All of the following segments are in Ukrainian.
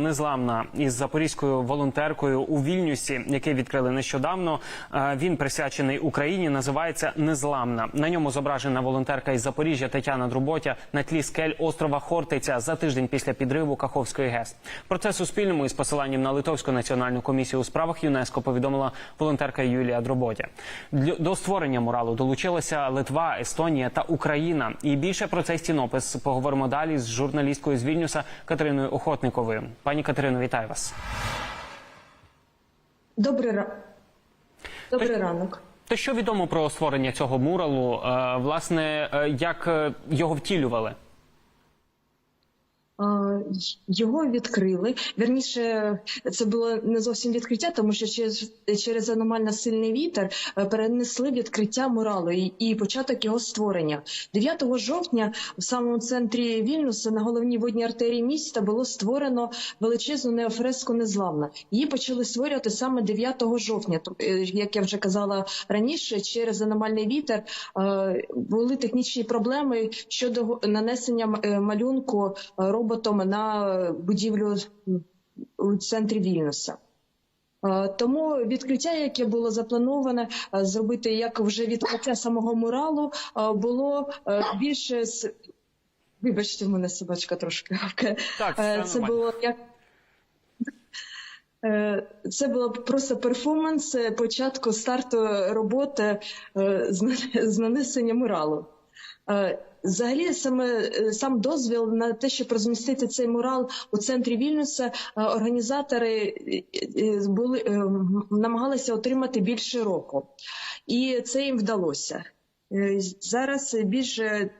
Незламна із запорізькою волонтеркою у Вільнюсі, який відкрили нещодавно. Е, Він присвячений Україні. Називається Незламна. На ньому зображена волонтерка із Запоріжжя Тетяна Друботя на тлі скель острова Хортиця за тиждень після підриву Каховської ГЕС. Про це Суспільному із посиланням на Литовську національну комісію у справах ЮНЕСКО повідомила волонтерка Юлія Друботя. До створення муралу долучилися Литва, Естонія та Україна. І більше про цей стінопис поговоримо далі з журналісткою з Вільнюса Катериною Охотниковою. Пані Катерино, вітаю вас. Добрий, ра... Добрий ранок. То що відомо про створення цього муралу? Е, власне, е, як е, його втілювали? Його відкрили. Вірніше, це було не зовсім відкриття, тому що через, через аномально сильний вітер е, перенесли відкриття муралу і, початок його створення. 9 жовтня в самому центрі Вільнюса на головній водній артерії міста було створено величезну неофреску незламна. Її почали створювати саме 9 жовтня. Е, Як я вже казала раніше, через аномальний вітер е, були технічні проблеми щодо нанесення малюнку е, роботом на будівлю у центрі Вільнюса. Е, Тому відкриття, яке було заплановане е, зробити як вже відкриття самого муралу, е, було більше з вибачте, в мене собачка трошки гавкає. Так, це нормально. було як. Це було просто перформанс початку старту роботи з нанесення муралу. Е, Взагалі, саме е, сам дозвіл на те, щоб розмістити цей мурал у центрі Вільнюса, е, організатори були намагалися отримати більше року, і це їм вдалося. Зараз більше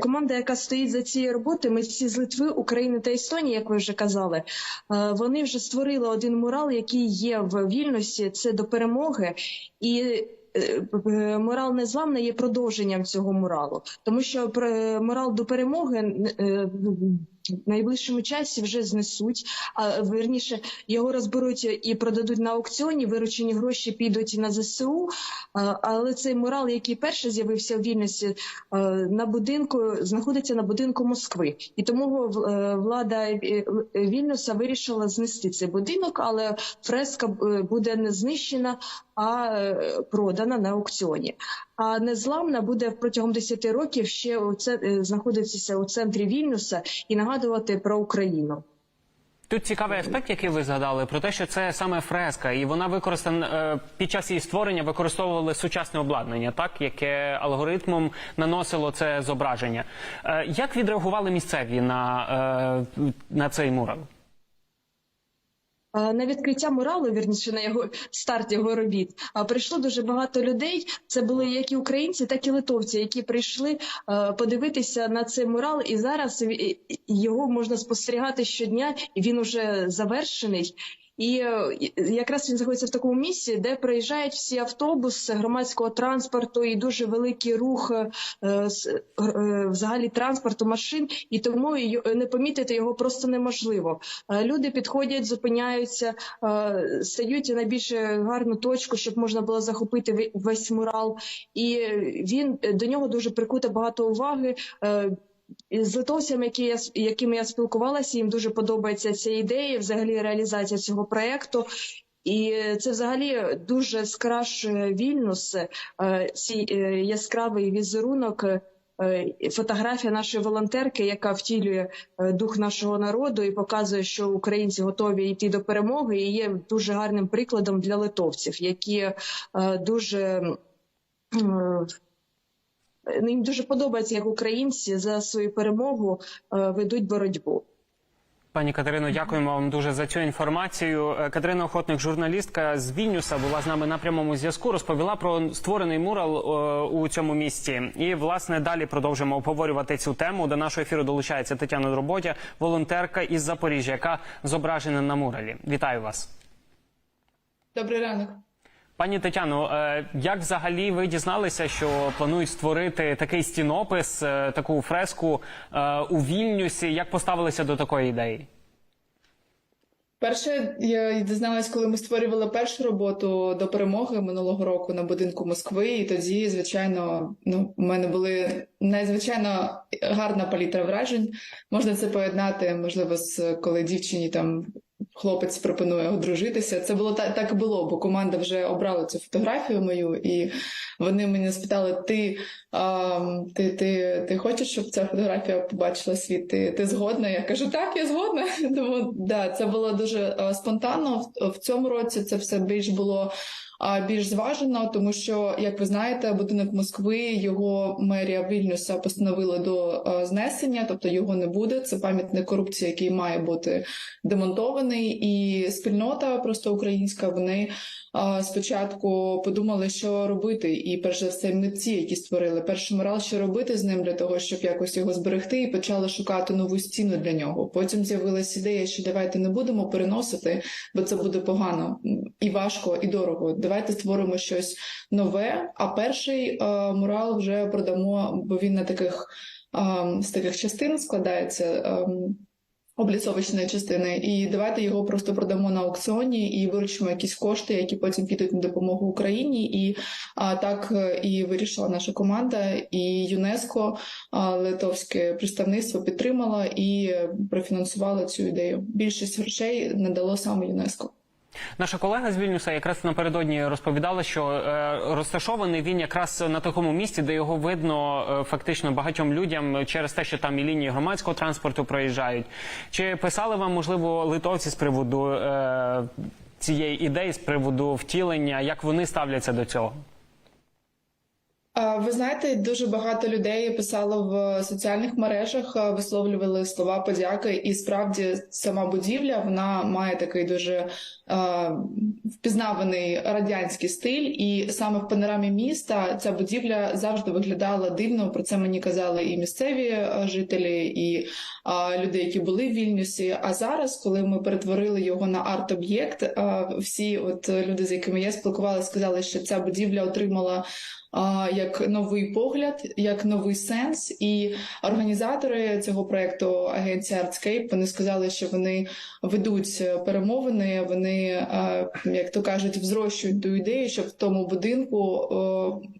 команда, яка стоїть за цією роботою, ми всі з Литви, України та Естонії, як ви вже казали, вони вже створили один мурал, який є в Вільнюсі. Це до перемоги, і е, не мурал є продовженням цього моралу, тому що морал мурал до перемоги е, найближчому часі вже знесуть. А верніше його розберуть і продадуть на аукціоні. Виручені гроші підуть на ЗСУ. Але цей мурал, який перше з'явився в Вільнюсі, на будинку знаходиться на будинку Москви, і тому е, влада е, Вільнюса вирішила знести цей будинок, але фреска е, буде не знищена, а продана на аукціоні. А незламна буде протягом 10 років ще у це знаходитися у центрі Вільнюса і нагадувати про Україну. Тут цікавий аспект, який ви згадали, про те, що це саме фреска, і вона використана е, під час її створення використовували сучасне обладнання, так яке алгоритмом наносило це зображення. Е, як відреагували місцеві на, е, на цей мурал? Е, На відкриття муралу, вірніше на його старт його робіт, а, прийшло дуже багато людей. Це були як і українці, так і литовці, які прийшли е, подивитися на цей мурал. І зараз його можна спостерігати щодня, і він уже завершений. І е, якраз він знаходиться в такому місці, де приїжджають всі автобуси громадського транспорту і дуже великий рух е, е, взагалі транспорту машин, і тому не помітити його просто неможливо. Люди підходять, зупиняються, стають на більш гарну точку, щоб можна було захопити ве- весь мурал. І він до нього дуже прикута багато уваги. З литовцями, які я якими я спілкувалася, їм дуже подобається ця ідея, взагалі реалізація цього проекту. І це взагалі дуже скрашує Вільнюс, е, цей е, яскравий візерунок. е, Фотографія нашої волонтерки, яка втілює е, дух нашого народу і показує, що українці готові йти до перемоги, і є дуже гарним прикладом для литовців, які дуже їм дуже подобається, як українці за свою перемогу е, ведуть боротьбу. Пані Катерино, дякуємо вам дуже за цю інформацію. Е, Катерина Охотник, журналістка з Вільнюса, була з нами на прямому зв'язку. Розповіла про створений мурал е, у цьому місті. І власне далі продовжимо обговорювати цю тему. До нашого ефіру долучається Тетяна Дроботя, волонтерка із Запоріжжя, яка зображена на муралі. Вітаю вас. Добрий ранок. Пані Тетяно, е, як взагалі ви дізналися, що планують створити такий стінопис, е, таку фреску е, у Вільнюсі? Як поставилися до такої ідеї? Перше, я дізналась, коли ми створювали першу роботу до перемоги минулого року на будинку Москви, і тоді, звичайно, ну, у мене були надзвичайно гарна палітра вражень. Можна це поєднати, можливо, з коли дівчині там хлопець пропонує одружитися. Це було так, так і було, бо команда вже обрала цю фотографію мою, і вони мене спитали: ти, а, ти, ти, ти хочеш, щоб ця фотографія побачила світ? Ти, ти згодна? Я кажу, так, я згодна. Тому да, це було дуже е, спонтанно. В, в цьому році це все більш було. Більш зважено, тому що, як ви знаєте, будинок Москви, його мерія Вільнюса постановила до е, знесення, тобто його не буде. Це пам'ятник корупції, який має бути демонтований, і спільнота просто українська. Вони спочатку подумали, що робити, і перш за все митці, які створили перший мурал, що робити з ним для того, щоб якось його зберегти, і почали шукати нову стіну для нього. Потім з'явилася ідея, що давайте не будемо переносити, бо це буде погано і важко, і дорого. Давайте створимо щось нове. А перший а, мурал вже продамо, бо він на таких а, з таких частин складається. а, обліцовочної частини, і давайте його просто продамо на аукціоні і виручимо якісь кошти, які потім підуть на допомогу Україні. І а, так е, і вирішила наша команда, і ЮНЕСКО, а, литовське представництво підтримало і профінансувало цю ідею. Більшість грошей надало саме ЮНЕСКО. Наша колега з Вільнюса якраз напередодні розповідала, що е, розташований він якраз на такому місці, де його видно е, фактично багатьом людям через те, що там і лінії громадського транспорту проїжджають. Чи писали вам, можливо, литовці з приводу е, цієї ідеї, з приводу втілення, як вони ставляться до цього? Ви знаєте, дуже багато людей писало в соціальних мережах, висловлювали слова подяки, і справді сама будівля вона має такий дуже а, впізнаваний радянський стиль, і саме в панорамі міста ця будівля завжди виглядала дивно. Про це мені казали і місцеві жителі, і а, люди, які були в Вільнюсі. А зараз, коли ми перетворили його на арт-об'єкт, а, всі от люди, з якими я спілкувалася, сказали, що ця будівля отримала як новий погляд, як новий сенс. І організатори цього проекту агенція Artscape, вони сказали, що вони ведуть перемовини. Вони, як то кажуть, взрощують ту ідею, щоб в тому будинку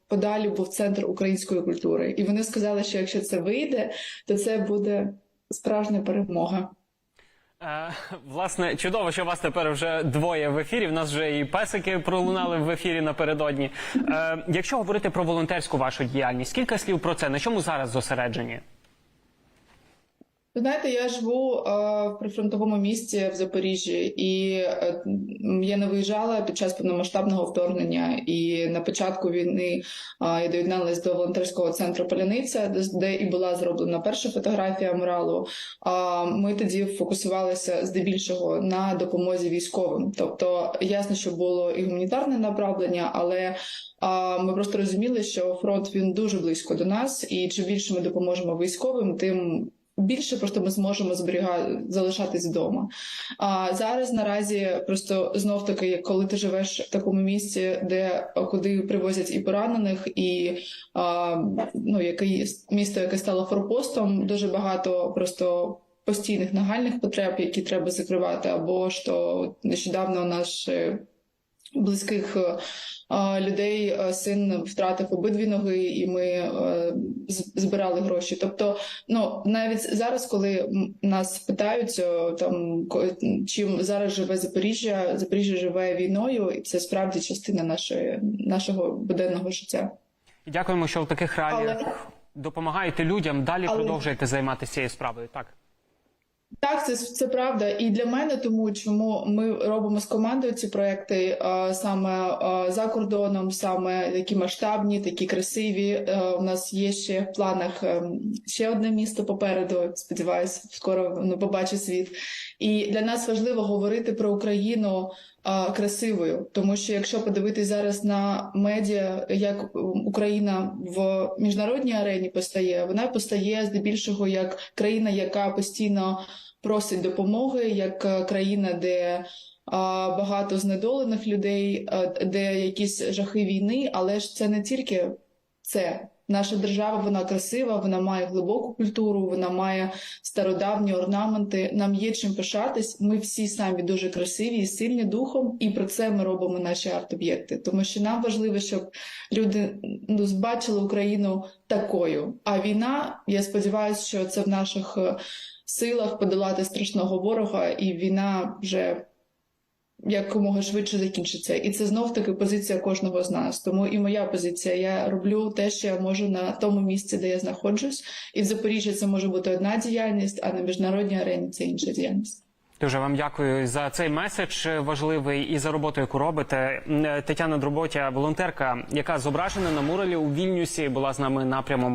подалі був центр української культури. І вони сказали, що якщо це вийде, то це буде справжня перемога. Власне, чудово, що вас тепер вже двоє в ефірі. В нас вже і песики пролунали в ефірі напередодні. Е, якщо говорити про волонтерську вашу діяльність, кілька слів про це. На чому зараз зосереджені? Ви знаєте, я живу е, в прифронтовому місті в Запоріжжі, і е, я не виїжджала під час повномасштабного вторгнення. І на початку війни я доєдналась до волонтерського центру Поляниця, де, і була зроблена перша фотографія муралу. Ми тоді фокусувалися здебільшого на допомозі військовим. Тобто, ясно, що було і гуманітарне направлення, але ми просто розуміли, що фронт він дуже близько до нас, і чим більше ми допоможемо військовим, тим більше просто ми зможемо зберігати залишатись вдома. А зараз наразі просто знов таки, коли ти живеш в такому місці, де куди привозять і поранених, і а, ну який місто, яке стало форпостом, дуже багато просто. Постійних нагальних потреб, які треба закривати, або що нещодавно наш е, близьких е, людей е, син втратив обидві ноги, і ми е, збирали гроші. Тобто, ну навіть зараз, коли нас питають там чим зараз живе Запоріжжя, Запоріжжя живе війною, і це справді частина нашої нашого буденного життя. Дякуємо, що в таких реаліях Але- допомагаєте людям. Далі Але- продовжуєте займатися цією справою. Так. Так, це, це правда. І для мене, тому чому ми робимо з командою ці проекти а, саме а, за кордоном, саме такі масштабні, такі красиві. Е, у нас є ще в планах ем, ще одне місто попереду. Сподіваюсь, скоро воно побачить світ. І для нас важливо говорити про Україну а, красивою, тому що якщо подивитись зараз на медіа, як Україна в міжнародній арені постає, вона постає здебільшого як країна, яка постійно просить допомоги, як е, країна, де багато знедолених людей, е, де якісь жахи війни, але ж це не тільки це. Наша держава вона красива, вона має глибоку культуру, вона має стародавні орнаменти. Нам є чим пишатись. Ми всі самі дуже красиві і сильні духом, і про це ми робимо наші арт-об'єкти. Тому що нам важливо, щоб люди ну, бачили Україну такою. А війна, я сподіваюся, що це в наших е, силах подолати страшного ворога, і війна вже якомога швидше закінчиться. І це знов таки позиція кожного з нас. Тому і моя позиція. Я роблю те, що я можу на тому місці, де я знаходжусь. І в Запоріжжі це може бути одна діяльність, а на міжнародній арені це інша діяльність. Дуже вам дякую за цей меседж важливий і за роботу, яку робите. Тетяна Друботя, волонтерка, яка зображена на муралі у Вільнюсі, була з нами на прямому.